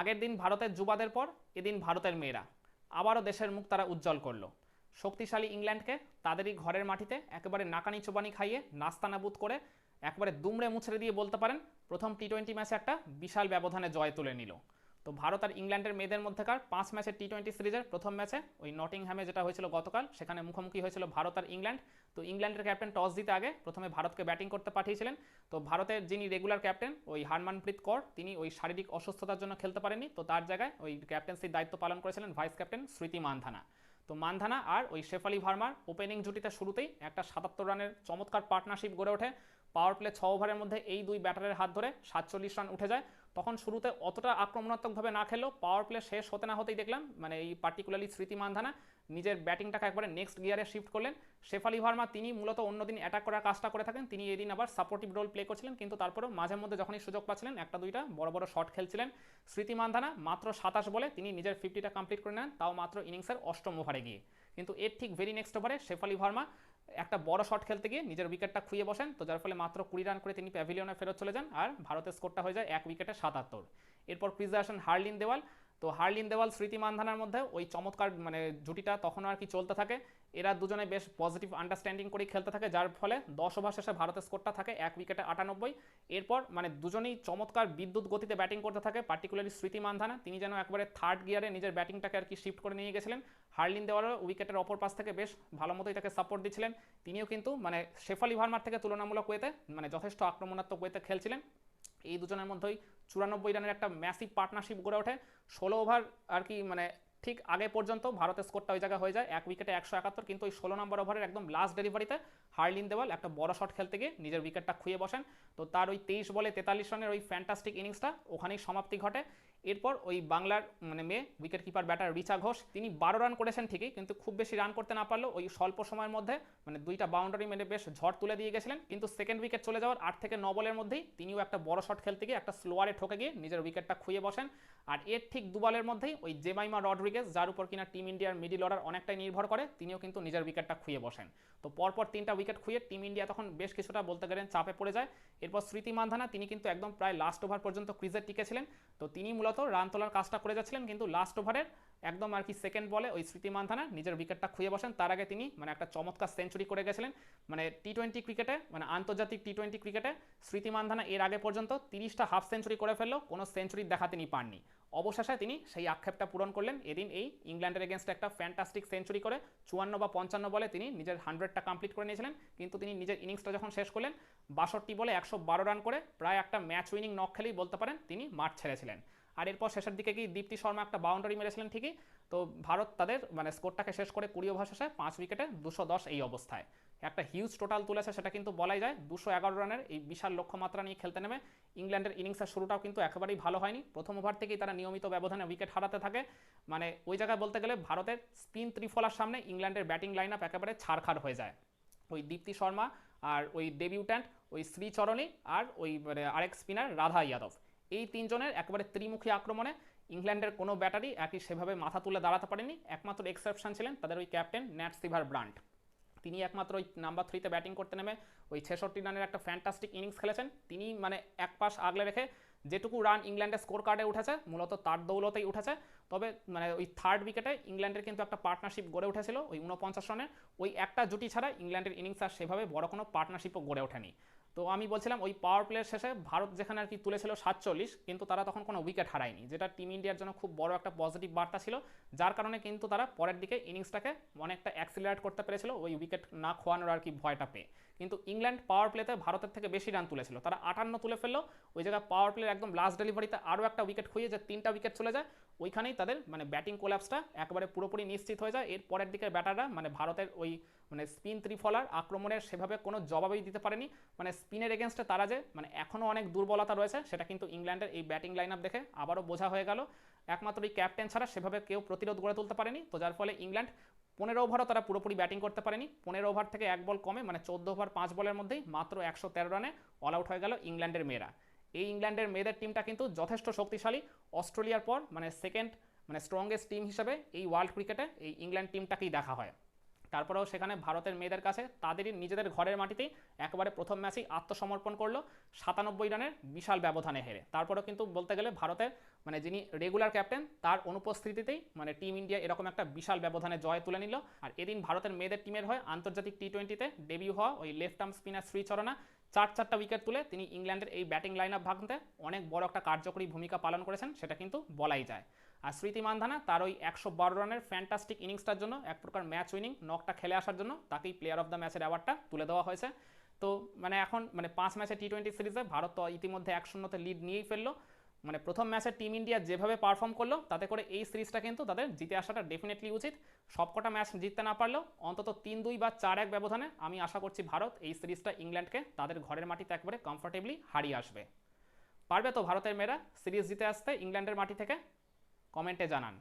আগের দিন ভারতের যুবাদের পর এদিন ভারতের মেয়েরা। আবারও দেশের মুখ তারা উজ্জ্বল করল। শক্তিশালী ইংল্যান্ডকে তাদেরই ঘরের মাটিতে একেবারে নাকানি চোবানি খাইয়ে নাস্তানাবুদ করে একবারে দুমড়ে মুছড়ে দিয়ে বলতে পারেন, প্রথম টি টোয়েন্টি ম্যাচে একটা বিশাল ব্যবধানে জয় তুলে নিল। তো ভারত আর ইংল্যান্ডের মেয়েদের মধ্যেকার পাঁচ ম্যাচের টি টোয়েন্টি সিরিজের প্রথম ম্যাচে ওই নটিংহ্যামে যেটা হয়েছিল গতকাল, সেখানে মুখোমুখি হয়েছিল ভারত আর ইংল্যান্ড। তো ইংল্যান্ডের ক্যাপ্টেন টস দিতে আগে প্রথমে ভারতকে ব্যাটিং করতে পাঠিয়েছিলেন। তো ভারতের যিনি রেগুলার ক্যাপ্টেন, ওই হারমানপ্রীত কর, তিনি ওই শারীরিক অসুস্থতার জন্য খেলতে পারেননি। তো তার জায়গায় ওই ক্যাপ্টেন্সির দায়িত্ব পালন করেছিলেন ভাইস ক্যাপ্টেন স্মৃতি মানধানা। তো মানধানা আর ওই শেফালি ভার্মার ওপেনিং জুটিতে শুরুতেই একটা সাতাত্তর রানের চমৎকার পার্টনারশিপ গড়ে ওঠে। পাওয়ার প্লে ছ ওভারের মধ্যে এই দুই ব্যাটারের হাত ধরে সাতচল্লিশ রান উঠে যায়। তখন শুরুতে অতটা আক্রমণাত্মকভাবে না খেললেও পাওয়ার প্লে শেষ হতে না হতেই দেখলাম মানে এই পার্টিকুলারলি স্মৃতি মানধানা নিজের ব্যাটিংটাকে একবারে নেক্সট গিয়ারে শিফট করলেন। শেফালি ভার্মা তিনি মূলত অন্যদিন অ্যাটাক করার কাজটা করে থাকেন, তিনি এদিন আবার সাপোর্টিভ রোল প্লে করছিলেন, কিন্তু তারপরেও মাঝে মধ্যে যখনই সুযোগ পাচ্ছিলেন, একটা দুইটা বড় বড় শট খেলছিলেন। স্মৃতি মানধানা মাত্র সাতাশ বলে তিনি নিজের ফিফটিটা কমপ্লিট করে নেন, তাও মাত্র ইনিংসের অষ্টম ওভারে গিয়ে। কিন্তু এর ঠিক ভেরি নেক্সট ওভারে শেফালি ভার্মা একটা বড় শট খেলতে গিয়ে নিজের উইকেটটা খুঁয়ে বসেন। তো যার ফলে মাত্র কুড়ি রান করে তিনি প্যাভিলিয়নে ফেরত চলে যান। আর ভারতের স্কোরটা হয়ে যায় এক উইকেটে সাতাত্তর। এরপর ক্রিজে আসেন হার্লিন দেওয়াল। তো হার্লিন দেওয়াল, স্মৃতি মানধানার মধ্যে ওই চমৎকার মানে জুটিটা তখন আর কি চলতে থাকে। এরা দুজনে বেশ পজিটিভ আন্ডারস্ট্যান্ডিং করে খেলতে থাকে, যার ফলে দশ ওভার শেষে ভারতের স্কোরটা থাকে এক উইকেটে আটানব্বই। এরপর মানে দুজনেই চমৎকার বিদ্যুৎ গতিতে ব্যাটিং করতে থাকে পার্টিকুলারলি স্মৃতি মানধানা। তিনি যেন একবারে থার্ড গিয়ারে নিজের ব্যাটিংটাকে আর কি শিফট করে নিয়ে গেছিলেন। হার্লিন দেওয়ারও উইকেটের অপর পাশ থেকে বেশ ভালো মতোই তাকে সাপোর্ট দিচ্ছিলেন। তিনিও কিন্তু মানে শেফালি ভার্মার থেকে তুলনামূলক ওয়েতে মানে যথেষ্ট আক্রমণাত্মক ওয়েতে খেলছিলেন। এই দুজনের মধ্যেই চুরানব্বই রানের একটা ম্যাসিভ পার্টনারশিপ গড়ে ওঠে। ষোলো ওভার আর কি মানে ঠিক আগে পর্যন্ত ভারতের স্কোরটা ওই জায়গায় হয়ে যায়। এক উইকেটে একশো একাত্তর, কিন্তু ওই ষোলো নম্বর ওভারের একদম লাস্ট ডেলিভারিতে হার্লিন দেওয়াল, একটা বড় শট খেলতে গিয়ে নিজের উইকেটটা খুঁয়ে বসেন। তো তার ওই তেইশ বলে তেতাল্লিশ রানের ওই ফ্যান্টাস্টিক ইনিংসটা ওখানেই সমাপ্তি ঘটে। এরপর ওই বাংলার মানে মেয়ে wicket keeper batter Richa Ghosh, তিনি বারো রান করেছেন ঠিকই, কিন্তু খুব বেশি রান করতে না পারলেও ওই স্বল্প সময়ের মধ্যে মানে দুইটা বাউন্ডারি মেরে বেশ ঝড় তুলে দিয়ে গেছিলেন। কিন্তু সেকেন্ড উইকেট চলে যাওয়ার আট থেকে ন বলের মধ্যেই তিনিও একটা বড় শট খেলতে গিয়ে, একটা স্লোয়ারে ঠকে গিয়ে নিজের উইকেটটা খুঁয়ে বসেন। আর এর ঠিক দু বলের মধ্যেই ওই জেমাইমা রডরিগেজ, যার উপর কিনা টিম ইন্ডিয়ার মিডিল অর্ডার অনেকটাই নির্ভর করে, তিনিও কিন্তু নিজের উইকেটটা খুঁয়ে বসেন। তো পরপর তিনটা উইকেট খুঁয়ে টিম ইন্ডিয়া তখন বেশ কিছুটা বলতে গেলেন চাপে পড়ে যায়। এরপর স্মৃতি মান্ধানা, তিনি কিন্তু একদম প্রায় লাস্ট ওভার পর্যন্ত ক্রিজে টিকেছিলেন তো তিনি মূলত রান তোলার কাজটা করে যাচ্ছিলেন, কিন্তু লাস্ট ওভারের একদম আর কি সেকেন্ড বলে ওই স্মৃতি মানধানা নিজের উইকেটটা খুঁয়ে বসেন। তার আগে তিনি মানে একটা চমৎকার সেঞ্চুরি করে গেছিলেন। মানে টি টোয়েন্টি ক্রিকেটে মানে আন্তর্জাতিক টি টোয়েন্টি ক্রিকেটে স্মৃতি মানধানা এর আগে পর্যন্ত তিরিশটা হাফ সেঞ্চুরি করে ফেললেও কোনো সেঞ্চুরি দেখা তিনি পাননি। অবশেষে তিনি সেই আক্ষেপটা পূরণ করলেন। এদিন এই ইংল্যান্ডের এগেনস্ট একটা ফ্যান্টাস্টিক সেঞ্চুরি করে চুয়ান্ন বা পঞ্চান্ন বলে তিনি নিজের হান্ড্রেডটা কমপ্লিট করে নিয়েছিলেন, কিন্তু তিনি নিজের ইনিংসটা যখন শেষ করলেন, বাষট্টি বলে একশো বারো রান করে প্রায় একটা ম্যাচ উইনিং নক খেলেই বলতে পারেন তিনি মাঠ ছেড়েছিলেন। আর এরপর শেষের দিকে গিয়ে দীপ্তি শর্মা একটা বাউন্ডারি মেরেছিলেন ঠিকই? তো ভারত তাদের মানে স্কোরটাকে শেষ করে কুড়ি ওভার শেষে পাঁচ উইকেটে দুশো দশ এই অবস্থায়। একটা হিউজ টোটাল তুলেছে, সেটা কিন্তু বলাই যায়। দুশো এগারো রানের এই বিশাল লক্ষ্যমাত্রা নিয়ে খেলতে নেমে ইংল্যান্ডের ইনিংসের শুরুটাও কিন্তু একেবারেই ভালো হয়নি। প্রথম ওভার থেকেই তারা নিয়মিত ব্যবধানে উইকেট হারাতে থাকে। মানে ওই জায়গায় বলতে গেলে ভারতের স্পিন ত্রিফলার সামনে ইংল্যান্ডের ব্যাটিং লাইন আপ একেবারে ছাড়খাড় হয়ে যায়। ওই দীপ্তি শর্মা আর ওই ডেবিউট্যান্ট ওই শ্রীচরণী আর ওই মানে আরেক স্পিনার রাধা ইয়াদব এই তিনজনের একেবারে ত্রিমুখী আক্রমণে ইংল্যান্ডের কোনো ব্যাটারি একই সেভাবে মাথা তুলে দাঁড়াতে পারেনি। একমাত্র এক্সেপশন ছিলেন তাদের ওই ক্যাপ্টেন ন্যাট সিভার ব্রান্ট। তিনি একমাত্র ওই নাম্বার থ্রিতে ব্যাটিং করতে নেমে ওই ছেষট্টি রানের একটা ফ্যান্টাস্টিক ইনিংস খেলেছেন। তিনি মানে এক পাশ আগলে রেখে যেটুকু রান ইংল্যান্ডের স্কোর কার্ডে উঠেছে, মূলত তার দৌলতেই উঠেছে। তবে মানে ওই থার্ড উইকেটে ইংল্যান্ডের কিন্তু একটা পার্টনারশিপ গড়ে উঠেছিল, ওই উনপঞ্চাশ রানের। ওই একটা জুটি ছাড়া ইংল্যান্ডের ইনিংস আর সেভাবে বড় কোনো পার্টনারশিপও গড়ে ওঠেনি। তো আমি বলছিলাম ওই পাওয়ার প্লের শেষে ভারত যেখানে আর কি তুলেছিল সাতচল্লিশ, কিন্তু তারা তখন কোনো উইকেট হারায়নি, যেটা টিম ইন্ডিয়ার জন্য খুব বড় একটা পজিটিভ বার্তা ছিল, যার কারণে কিন্তু তারা পরের দিকে ইনিংসটাকে অনেকটা অ্যাক্সিলারেট করতে পেরেছিল, ওই উইকেট না খোয়ানোর আর কি ভয়টা পেয়ে। কিন্তু ইংল্যান্ড পাওয়ার প্লেতে ভারতের থেকে বেশি রান তুলেছিল, তারা আটান্ন তুলে ফেলল, ওই জায়গায় পাওয়ার প্লের একদম লাস্ট ডেলিভারিতে আরও একটা উইকেট খুঁয়ে যে তিনটা উইকেট চলে যায় ওইখানেই তাদের মানে ব্যাটিং কোলাপসটা একেবারে পুরোপুরি নিশ্চিত হয়ে যায়। এর পরের দিকের ব্যাটাররা মানে ভারতের ওই মানে স্পিন ত্রিফলার আক্রমণের সেভাবে কোনো জবাবই দিতে পারেনি। মানে স্পিনের এগেনস্টে তারা যে মানে এখনও অনেক দুর্বলতা রয়েছে, সেটা কিন্তু ইংল্যান্ডের এই ব্যাটিং লাইন আপ দেখে আবারও বোঝা হয়ে গেল। একমাত্র এই ক্যাপ্টেন ছাড়া সেভাবে কেউ প্রতিরোধ গড়ে তুলতে পারেনি। তো যার ফলে ইংল্যান্ড পনেরো ওভারও তারা পুরোপুরি ব্যাটিং করতে পারেনি। পনেরো ওভার থেকে এক বল কমে মানে চোদ্দ ওভার পাঁচ বলের মধ্যেই মাত্র একশো তেরো রানে অল আউট হয়ে গেল ইংল্যান্ডের মেয়েরা। এই ইংল্যান্ডের মেয়েদের টিমটা কিন্তু যথেষ্ট শক্তিশালী। অস্ট্রেলিয়ার পর মানে সেকেন্ড মানে স্ট্রংগেস্ট টিম হিসেবে এই ওয়ার্ল্ড ক্রিকেটে এই ইংল্যান্ড টিমটাকেই দেখা হয়। তারপরেও সেখানে ভারতের মেয়েদের কাছে তাদেরই নিজেদের ঘরের মাটিতেই একবারে প্রথম ম্যাচেই আত্মসমর্পণ করল, সাতানব্বই রানের বিশাল ব্যবধানে হেরে। তারপরেও কিন্তু বলতে গেলে ভারতের মানে যিনি রেগুলার ক্যাপ্টেন তার অনুপস্থিতিতেই মানে টিম ইন্ডিয়া এরকম একটা বিশাল ব্যবধানে জয় তুলে নিল। আর এদিন ভারতের মেয়েদের টিমের হয়ে আন্তর্জাতিক টি টোয়েন্টিতে ডেবিউ হওয়া ওই লেফট আর্ম স্পিনার শ্রীচরণা চার চারটা উইকেট তুলে তিনি ইংল্যান্ডের এই ব্যাটিং লাইন আপ ভাঙতে অনেক বড় একটা কার্যকরী ভূমিকা পালন করেছেন, সেটা কিন্তু বলাই যায়। আর স্মৃতি মান্ধানা তার ওই একশো বারো রানের ফ্যান্টাস্টিক ইনিংসটার জন্য, এক প্রকার ম্যাচ উইনিং নকটা খেলে আসার জন্য তাকেই প্লেয়ার অফ দ্য ম্যাচের অ্যাওয়ার্ডটা তুলে দেওয়া হয়েছে। তো মানে এখন মানে পাঁচ ম্যাচে টি টোয়েন্টি সিরিজে ভারত তো ইতিমধ্যে এক শূন্যতে লিড নিয়েই ফেলল। মানে প্রথম ম্যাচে টিম ইন্ডিয়া যেভাবে পারফর্ম করল, তাতে করে এই সিরিজটা কিন্তু তাদের জিতে আসাটা ডেফিনেটলি উচিত। সবকটা ম্যাচ জিততে না পারলেও অন্তত তিন, দুই বা চার, এক ব্যবধানে আমি আশা করছি ভারত এই সিরিজটা ইংল্যান্ডকে তাদের ঘরের মাটিতে একবারে কমফোর্টেবলি হারিয়ে আসবে। পারবে তো ভারতের মেয়েরা সিরিজ জিতে আসতে ইংল্যান্ডের মাটি থেকে? কমেন্টে জানান।